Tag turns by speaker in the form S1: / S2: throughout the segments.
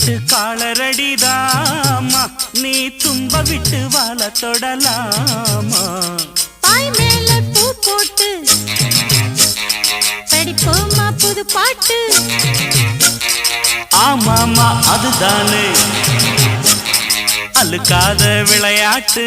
S1: ஜல்லிக்கட்டு காலரடிதாமா? நீ தும்ப விட்டு வாழ தொடலாமா?
S2: பாய் மேல பூ போட்டு படிப்போமா புது பாட்டு?
S1: ஆமாமா அதுதானே. அழுக்காத விளையாட்டு.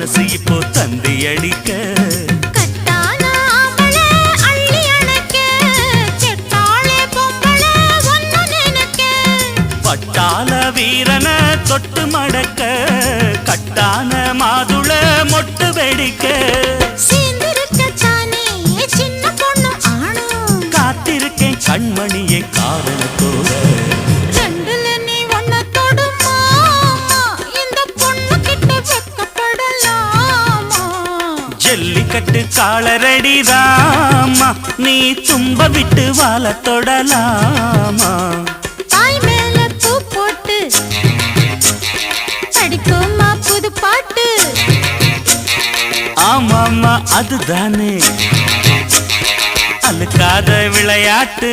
S1: மனசு இப்போ தந்தி அடிக்க. பட்டாள வீரன தொட்டு மடக்க. கட்டான மாதுள மொட்டு வெடிக்க. ஜல்லிக்கட்டு காலரடிதாமா நீ தும்ப விட்டு வாழ தொடலாமா
S2: தாய் மேல பூ போட்டு படிப்போமா புது பாட்டு?
S1: ஆமாமா அதுதானே. அழுக்காத விளையாட்டு.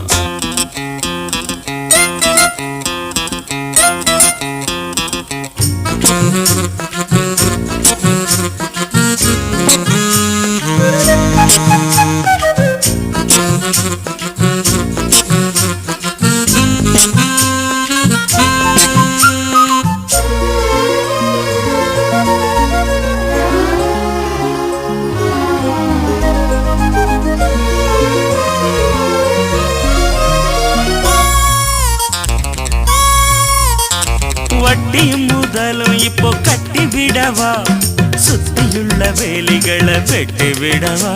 S1: வட்டியும் முதலும் இப்போ கட்டி விடவா? சுத்தியுள்ள வேலிகளை வெட்டி விடவா?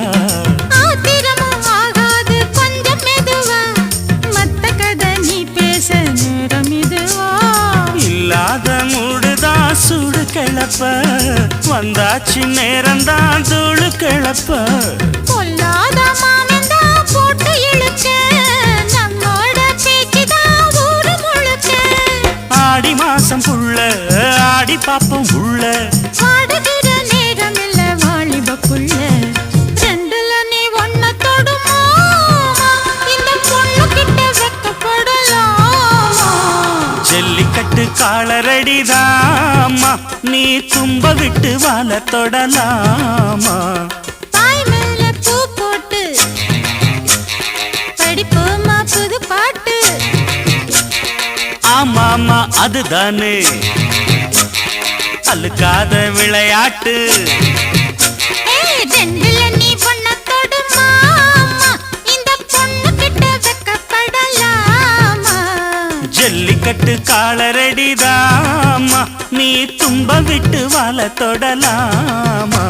S1: இல்லாத மூடுதான் சூடு கிளப்ப. வந்தாச்சு நேரம்தான் தூளு கிளப்ப.
S2: பொல்லாத மாமந்தா போட்டு இழுக்க.
S1: பாப்போம் உள்ள.
S2: வாடுகிற நேரம் இல்ல வாலிப புள்ள ரெண்டுல நீ ஒன்ன தொடுமா? இந்த பொண்ணு கிட்ட வெக்கப்படலாமா?
S1: ஜல்லிக்கட்டு காலரடிதாமா நீ தும்ப விட்டு வாழ தொடலாமா?
S2: தாய் மேல பூ போட்டு. படிப்போமா புது பாட்டு.
S1: ஆமாமா அதுதானே. அழுக்காத விளையாட்டு. ஜல்லிக்கட்டு காலரடிதாமா நீ தும்ப விட்டு வாழ தொடலாமா?